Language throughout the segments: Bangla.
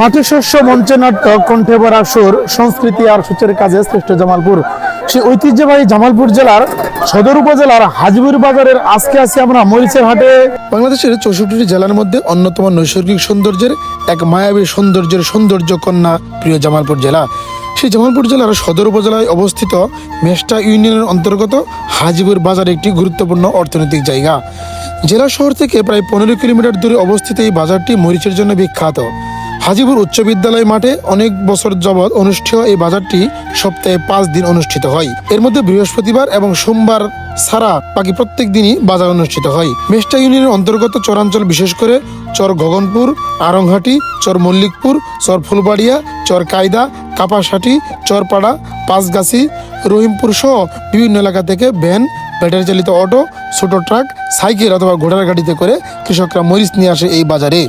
মাঠে শস্য মঞ্চে নাটক কণ্ঠে ভরা সুর, সংস্কৃতি আর সূচের কাজে শ্রেষ্ঠ জামালপুর। সেই ঐতিহ্যবাহী জামালপুর জেলার সদর উপজেলার হাজিপুর বাজারের আজকে আছি আমরা মরিচের হাটে। বাংলাদেশের চৌষট্টি জেলার মধ্যে অন্যতম নৈসর্গিক সৌন্দর্যের এক মায়াবী সৌন্দর্যের সৌন্দর্য কন্যা প্রিয় জামালপুর জেলা। সেই জামালপুর জেলার সদর উপজেলায় অবস্থিত মেষ্টা ইউনিয়নের অন্তর্গত হাজিপুর বাজার একটি গুরুত্বপূর্ণ অর্থনৈতিক জায়গা। জেলা শহর থেকে প্রায় পনেরো কিলোমিটার দূরে অবস্থিত এই বাজারটি মরিচের জন্য বিখ্যাত। হাজিপুর উচ্চ বিদ্যালয় মাঠে অনেক বছর যাবৎ অনুষ্ঠেয় এই বাজারটি সপ্তাহে পাঁচ দিন অনুষ্ঠিত হয়। এর মধ্যে বৃহস্পতিবার এবং সোমবার ছাড়া বাকি প্রত্যেক দিনই বাজার অনুষ্ঠিত হয়। মেষ্টা ইউনিয়নের অন্তর্গত চরাঞ্চল, বিশেষ করে চর গগনপুর আরংহাটি চর মল্লিকপুর, চর ফুলবাড়িয়া, চর কায়দা কাপাসহাটি চরপাড়া, পাঁচগাছি, রহিমপুর সহ বিভিন্ন এলাকা থেকে ভ্যান ব্যাটারি চালিত অটো, ছোট ট্রাক, সাইকেল অথবা ঘোড়ার গাড়িতে করে কৃষকরা মরিচ নিয়ে আসে এই বাজারে।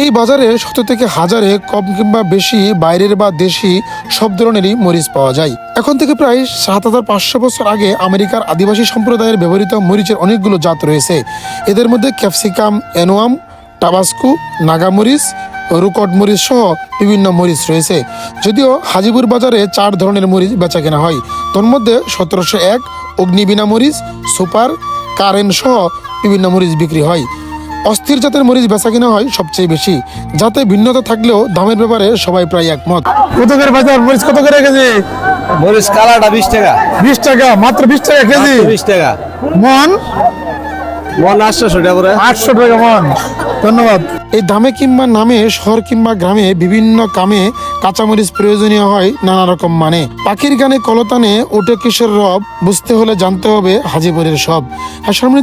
এই বাজারে শত থেকে হাজারে কম কিংবা বেশি বাইরের বা দেশি সব ধরনেরই মরিচ পাওয়া যায়। এখন থেকে প্রায় সাত হাজার পাঁচশো বছর আগে আমেরিকার আদিবাসী সম্প্রদায়ের ব্যবহৃত মরিচের অনেকগুলো জাত রয়েছে। এদের মধ্যে ক্যাপসিকাম অ্যানোয়াম টাবাস্কু, নাগামরিচ, রুকট মরিচ সহ বিভিন্ন মরিচ রয়েছে। যদিও হাজিপুর বাজারে চার ধরনের মরিচ বেচা কেনা হয়। তোর মধ্যে সতেরোশো এক অগ্নিবীণা মরিচ সুপার কারেন্ট সহ বিভিন্ন মরিচ বিক্রি হয়। অস্থির জাতের মরিচ বেচা কিনা হয় সবচেয়ে বেশি। যাতে ভিন্নতা থাকলেও দামের ব্যাপারে সবাই প্রায় একমত। কত করে বাজার? মরিচ কত করে কেজি? মরিচ কালাটা বিশ টাকা। বিশ টাকা মাত্র বিশ টাকা কেজি। বিশ টাকা। মন ধন্যবাদ। এই দামে কিংবা নামে, শহর কিংবা গ্রামে বিভিন্ন কামে কাঁচামরিচ প্রয়োজনীয় হয় নানা রকম মানে। পাখির গানে কলতানে ওটে রব, বুঝতে হলে জানতে হবে হাজিপুরের সব।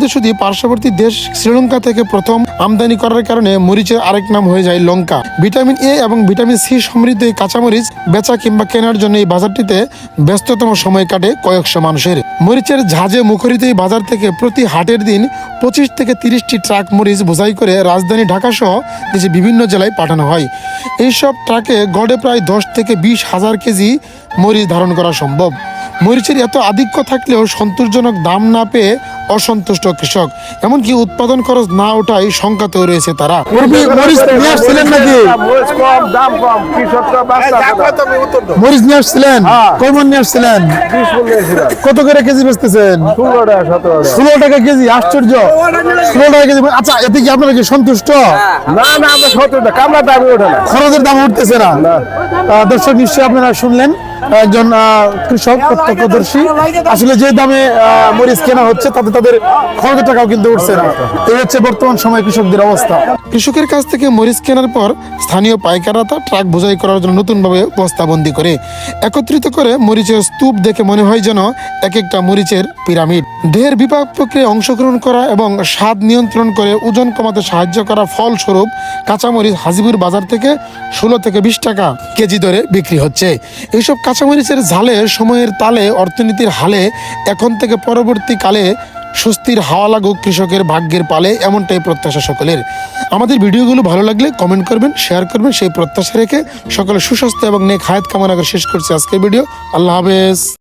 শুধু পার্শ্ববর্তী দেশ শ্রীলঙ্কা থেকে প্রথম আমদানি করার কারণে মরিচের আরেক নাম হয়ে যায় লঙ্কা। ভিটামিন এ এবং ভিটামিন সি সমৃদ্ধ এই কাঁচামরিচ বেচা কিংবা কেনার জন্য এই বাজারটিতে ব্যস্ততম সময় কাটে কয়েকশো মানুষের। মরিচের ঝাঁজে মুখরিত এই বাজার থেকে প্রতি হাটের দিন পঁচিশ থেকে তিরিশটি ট্রাক মরিচ বোঝাই করে রাজধানী ঢাকা সহ দেশে বিভিন্ন জেলায় পাঠানো হয়। এইসব ট্রাকে গড়ে প্রায় দশ থেকে বিশ হাজার কেজি মরিচ ধারণ করা সম্ভব। মরিচের এত আধিক্য থাকলেও সন্তোষজনক দাম না পেয়ে অসন্তুষ্ট কৃষক। এমনকি উৎপাদন খরচ না ওঠায় শঙ্কাতেও রয়েছে তারা। মরিচ নিয়ে আসছিলেন কমন নিয়ে আসছিলেন? কত করে কেজি বেচতেছেন? ষোলো টাকা কেজি আশ্চর্য। ষোলো টাকা কেজি আচ্ছা এতে কি আপনারা কি সন্তুষ্ট? না না আমরা সতেরো কামলা দাবি ওঠে না। খরচের দাম উঠতেছে না। আহ, দর্শক নিশ্চয়ই আপনারা শুনলেন একজন আহ, কৃষক প্রত্যক্ষদর্শী। আসলে যে দামে আহ, মরিচ কেনা হচ্ছে তাতে তাদের খরচের টাকাও কিন্তু উঠছে না। এই হচ্ছে বর্তমান সময় কৃষকদের অবস্থা। কৃষকের কাছ থেকে মরিচ কেনার পর স্থানীয় পাইকাররা তা ট্রাক বোঝাই করার জন্য নতুনভাবে বস্তাবন্দি করে। একত্রিত করে মরিচের স্তূপ দেখে মনে হয় যেন এক একটা মরিচের পিরামিড। দেহের বিপাক প্রক্রিয়ায় অংশগ্রহণ করা এবং স্বাদ নিয়ন্ত্রণ করে ওজন কমাতে সাহায্য করা ফলস্বরূপ কাঁচামরিচ হাজিপুর বাজার থেকে ষোলো থেকে বিশ টাকা কেজি দরে বিক্রি হচ্ছে। এইসব কাঁচামরিচের ঝালে সময়ের তালে অর্থনীতির হালে এখন থেকে পরবর্তীকালে স্বস্তির হাওয়া লাগুক কৃষকের ভাগ্যের পালে, এমনটাই প্রত্যাশা সকলের। আমাদের ভিডিওগুলো ভালো লাগলে কমেন্ট করবেন শেয়ার করবেন, সেই প্রত্যাশা রেখে সকলে সুস্বাস্থ্য এবং নেক হায়াত কামনা করে শেষ করছি আজকের ভিডিও। আল্লাহ হাফেজ।